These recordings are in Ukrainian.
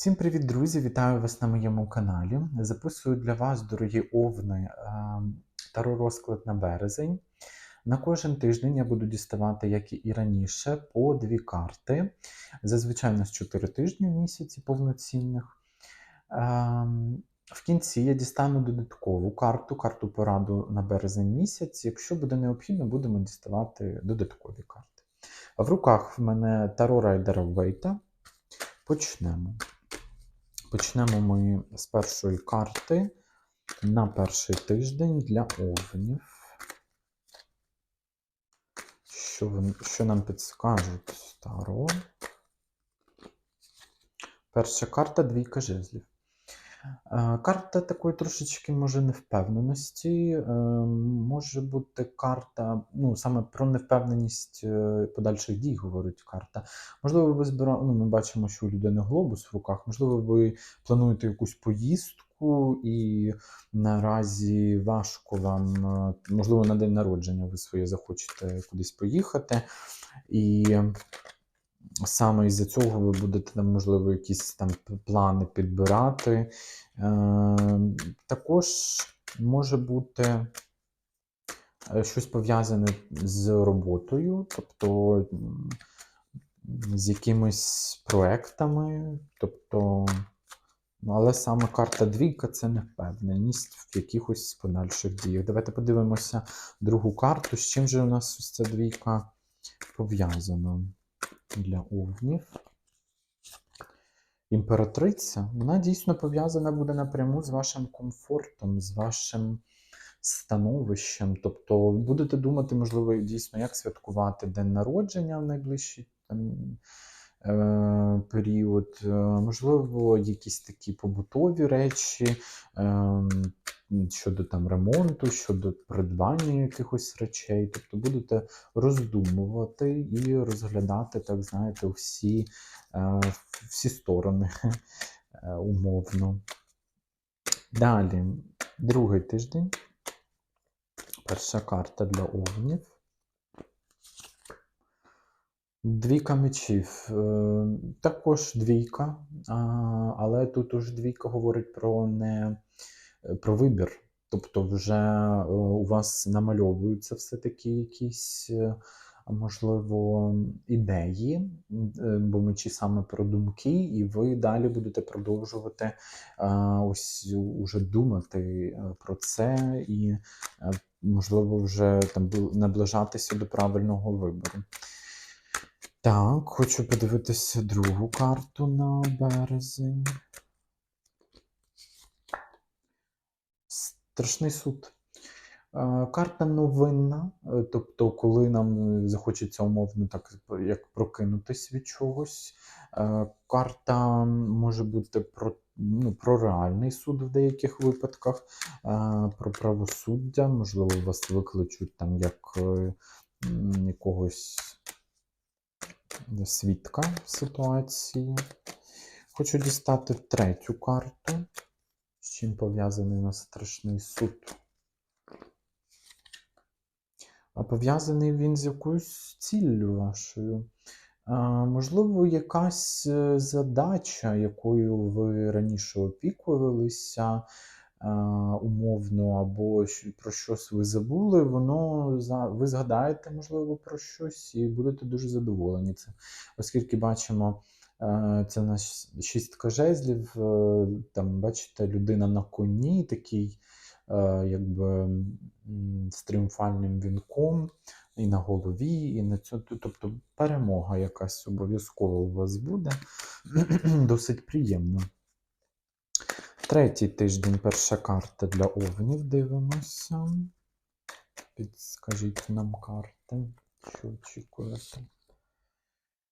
Всім привіт, друзі! Вітаю вас на моєму каналі. Записую для вас, дорогі овни, ем, таро розклад на березень. На кожен тиждень я буду діставати, як і раніше, по дві карти. Зазвичай у нас 4 тижні в місяці повноцінних. Ем, В кінці я дістану додаткову карту, карту пораду на березень місяць. Якщо буде необхідно, будемо діставати додаткові карти. В руках в мене таро райдера Вейта. Почнемо. Почнемо ми з першої карти на перший тиждень для овнів. Що, що нам підскажуть старо? Перша карта двійка жезлів. Е, Карта такої трошечки може невпевненості. е, Може бути карта, ну саме про невпевненість е, подальших дій говорить карта. Можливо, ви збира... ну, ми бачимо, що у людини глобус в руках. Можливо, ви плануєте якусь поїздку, і наразі важко вам, можливо, на день народження ви своє захочете кудись поїхати. І саме із-за цього ви будете можливо, якісь там плани підбирати. Е, також може бути е, щось пов'язане з роботою, тобто з якимись проектами, тобто. ну, Але саме карта двійка це невпевненість в якихось подальших діях. Давайте подивимося другу карту. З чим же у нас ця двійка пов'язана для овнів? Імператриця, вона дійсно пов'язана буде напряму з вашим комфортом, з вашим становищем. Тобто будете думати, можливо, дійсно, як святкувати день народження в найближчий там, е, період, Е, можливо, якісь такі побутові речі е, щодо там ремонту, щодо придбання якихось речей. Тобто будете роздумувати і розглядати, так знаєте, всі, е, всі сторони е, умовно. Далі, другий тиждень. Перша карта для овнів. Двійка мечів. Е, Також двійка, але тут уже двійка говорить про не про вибір. Тобто, вже е, у вас намальовуються все-таки якісь, е, можливо, ідеї, е, бо мечі саме про думки, і ви далі будете продовжувати ось уже думати е, про це і, е, можливо, вже там наближатися до правильного вибору. Так, хочу подивитися другу карту на березень. Страшний суд. Карта новинна, е, тобто, коли нам е, захочеться умовно так як прокинутись від чогось. Е, Карта може бути про, ну, про реальний суд в деяких випадках, про правосуддя, можливо, вас викличуть там як якогось свідка ситуації. Хочу дістати третю карту, з чим пов'язаний у нас страшний суд. А пов'язаний він з якоюсь ціллю вашою. А, можливо, якась е, задача, якою ви раніше опікувалися, а, умовно, або про щось ви забули, воно ви згадаєте, можливо, про щось і будете дуже задоволені цим. Оскільки бачимо, це наш шістка жезлів, е, там, бачите, людина на коні, такий, е, якби з тріумфальним вінком, і на голові, і на цьому. Тобто перемога якась обов'язково у вас буде. Досить приємно. Третій тиждень, перша карта для овнів. Дивимося. Підскажіть нам карти, що очікуєте.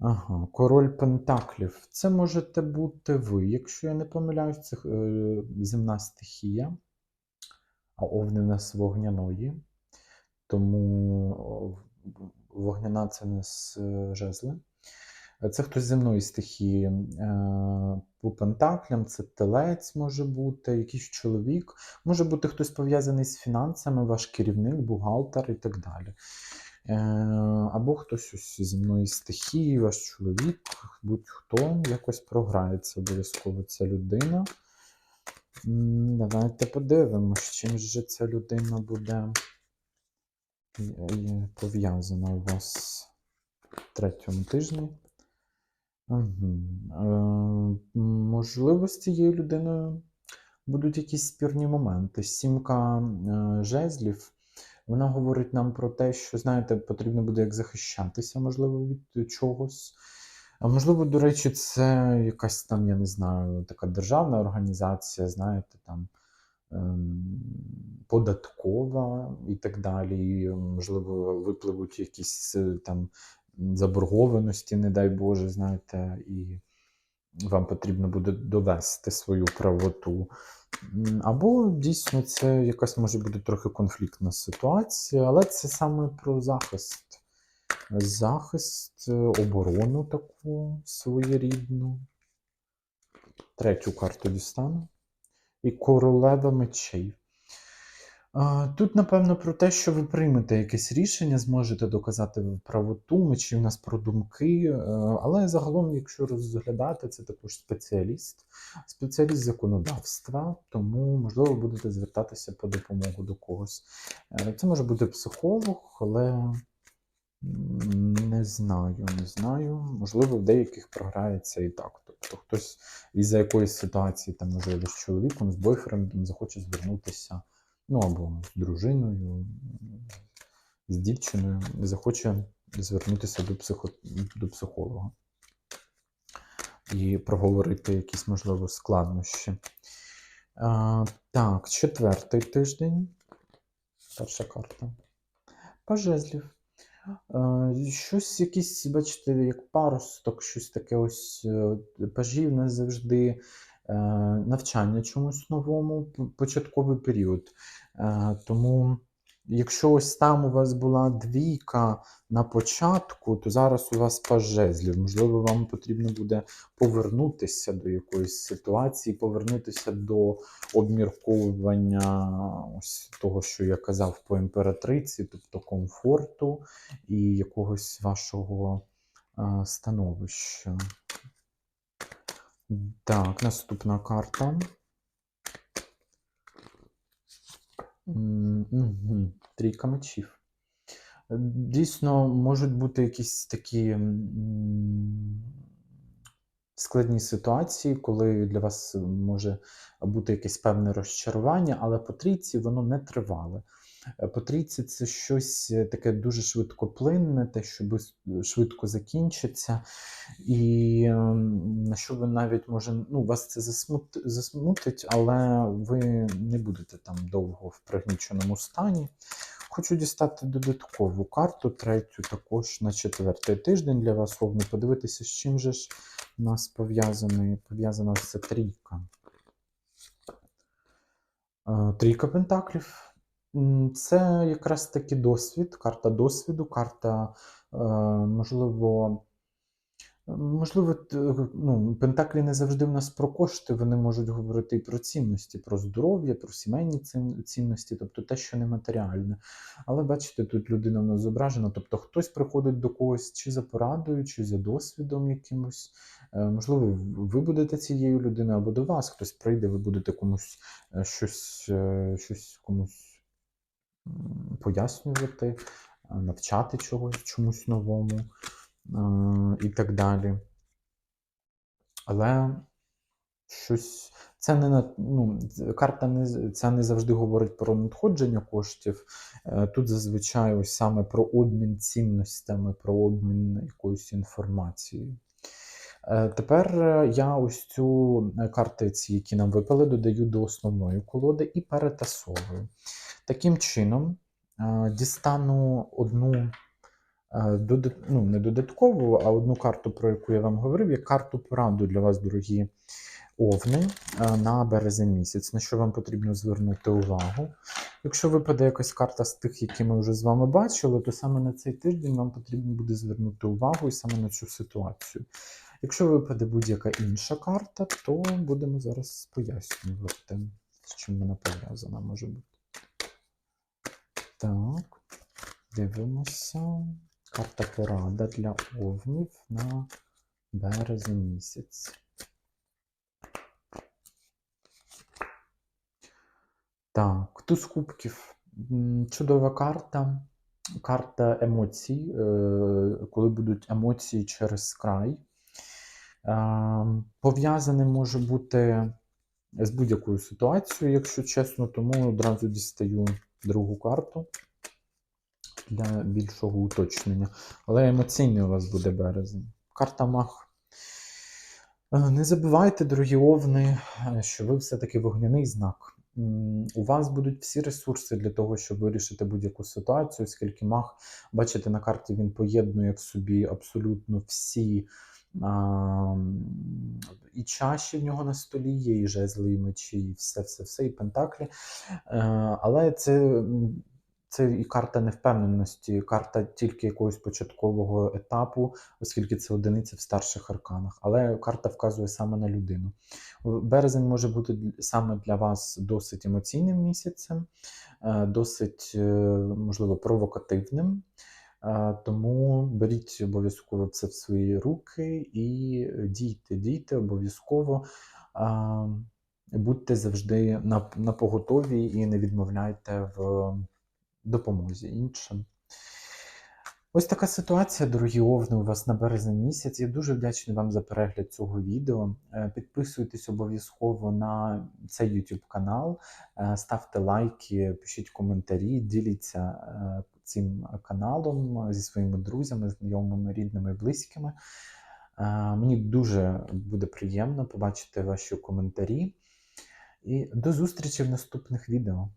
Ага, король Пентаклів. Це можете бути ви, якщо я не помиляюсь, це е, земна стихія, а овни в нас вогняної. Тому вогняна це не з е, жезли. Це хтось земної стихії. Е, По пентаклям це телець може бути, якийсь чоловік, може бути хтось пов'язаний з фінансами, ваш керівник, бухгалтер і так далі. Е, або хтось ось зі мною стихії, ваш чоловік, будь-хто якось програється обов'язково ця людина. Давайте подивимось, чим же ця людина буде е, пов'язана у вас в третьому тижні. Мгм. Е, Можливо, з цією людиною будуть якісь спірні моменти. Сімка е, жезлів. Вона говорить нам про те, що, знаєте, потрібно буде як захищатися, можливо, від чогось. А можливо, до речі, це якась там, я не знаю, така державна організація, знаєте, там ем, податкова і так далі. І, Можливо, випливуть якісь е, там заборгованості, не дай Боже, знаєте, і вам потрібно буде довести свою правоту. Або дійсно це якась може бути трохи конфліктна ситуація, але це саме про захист. Захист, е, оборону таку своєрідну. Третю карту дістану. І королева мечей. Тут, напевно, про те, що ви приймете якесь рішення, зможете доказати правоту, мечі у нас про думки. е, Але загалом, якщо розглядати, це також спеціаліст, спеціаліст законодавства, тому, можливо, будете звертатися по допомогу до когось. Е, Це може бути психолог, але не знаю, не знаю. Можливо, в деяких програється і так. Тобто хтось із-за якоїсь ситуації, там, можливо, з чоловіком, з бойфрендом захоче звернутися ну або з дружиною, з дівчиною, захоче звернутися до, психо... до психолога і проговорити якісь, можливо, складнощі. А, так, четвертий тиждень. Перша карта. Пажезлів. Е, Щось якісь, бачите, як паросток, щось таке ось е, пажів не завжди навчання чомусь новому, початковий період. Е, Тому, якщо ось там у вас була двійка на початку, то зараз у вас паж. Можливо, вам потрібно буде повернутися до якоїсь ситуації, повернутися до обмірковування ось того, що я казав по імператриці, тобто комфорту і якогось вашого становища. Так, наступна карта. Угу. Трійка мечів. Дійсно, можуть бути якісь такі м, складні ситуації, коли для вас може бути якесь певне розчарування, але по трійці воно не тривале. Е, По трійці це щось е, таке дуже швидкоплинне, те, що швидко закінчиться, і ем, на що ви навіть може, ну, вас це засмут, засмутить, але ви не будете там довго в пригніченому стані. Хочу дістати додаткову карту, третю також на четвертий тиждень для вас, Овни, подивитися, з чим же ж у нас пов'язана ось ця трійка. Е, Трійка пентаклів. Це якраз таки досвід, карта досвіду, карта, е, можливо, можливо, ну, пентаклі не завжди в нас про кошти, вони можуть говорити і про цінності, про здоров'я, про сімейні цінності, тобто те, що нематеріальне. Але бачите, тут людина в нас зображена, тобто хтось приходить до когось чи за порадою, чи за досвідом якимось. Е, Можливо, ви будете цією людиною, або до вас хтось прийде, ви будете комусь е, щось, е, щось комусь пояснювати, е, навчати чогось, чомусь новому е, і так далі. Але щось. Це не ну, карта не це не завжди говорить про надходження коштів. Е, Тут зазвичай ось саме про обмін цінностями, про обмін якоюсь інформацією. Е, Тепер е, я ось цю е, карти, ці, які нам випали, додаю до основної колоди і перетасовую. Таким чином, е, дістану одну е, додат- ну, не додаткову, а одну карту, про яку я вам говорив, як карту пораду для вас, дорогі овни, е, на березень місяць, на що вам потрібно звернути увагу. Якщо випаде якась карта з тих, які ми вже з вами бачили, то саме на цей тиждень вам потрібно буде звернути увагу і саме на цю ситуацію. Якщо випаде будь-яка інша карта, то будемо зараз пояснювати, з чим вона пов'язана може бути. Так. Дивимося. Карта порада для овнів на березень місяць. Так, туз кубків. Чудова карта. Карта емоцій, е, коли будуть емоції через край. Е, Пов'язане може бути з будь-якою ситуацією, якщо чесно, тому одразу дістаю другу карту для більшого уточнення. Але емоційний у вас буде березень. Карта мах. Е, Не забувайте, дорогі овни, е, що ви все-таки вогняний знак. У вас будуть всі ресурси для того, щоб вирішити будь-яку ситуацію, оскільки мах, бачите, на карті він поєднує в собі абсолютно всі а, і чаші в нього на столі є, і жезли, і мечі, і все, все, все, і пентаклі. Е, Але це, це і карта невпевненості, карта тільки якогось початкового етапу, оскільки це одиниця в старших арканах. Але карта вказує саме на людину. Березень може бути саме для вас досить емоційним місяцем, е, досить, е, можливо, провокативним. Е, Тому беріть обов'язково це в свої руки і дійте, дійте обов'язково. Будьте завжди на, на поготові і не відмовляйте в допомозі іншим. Ось така ситуація, дорогі овни, у вас на березень місяць. Я дуже вдячний вам за перегляд цього відео. Е, Підписуйтесь обов'язково на цей YouTube канал, е, ставте лайки, пишіть коментарі, діліться е, цим каналом зі своїми друзями, знайомими, рідними, близькими. Мені дуже буде приємно побачити ваші коментарі. І до зустрічі в наступних відео.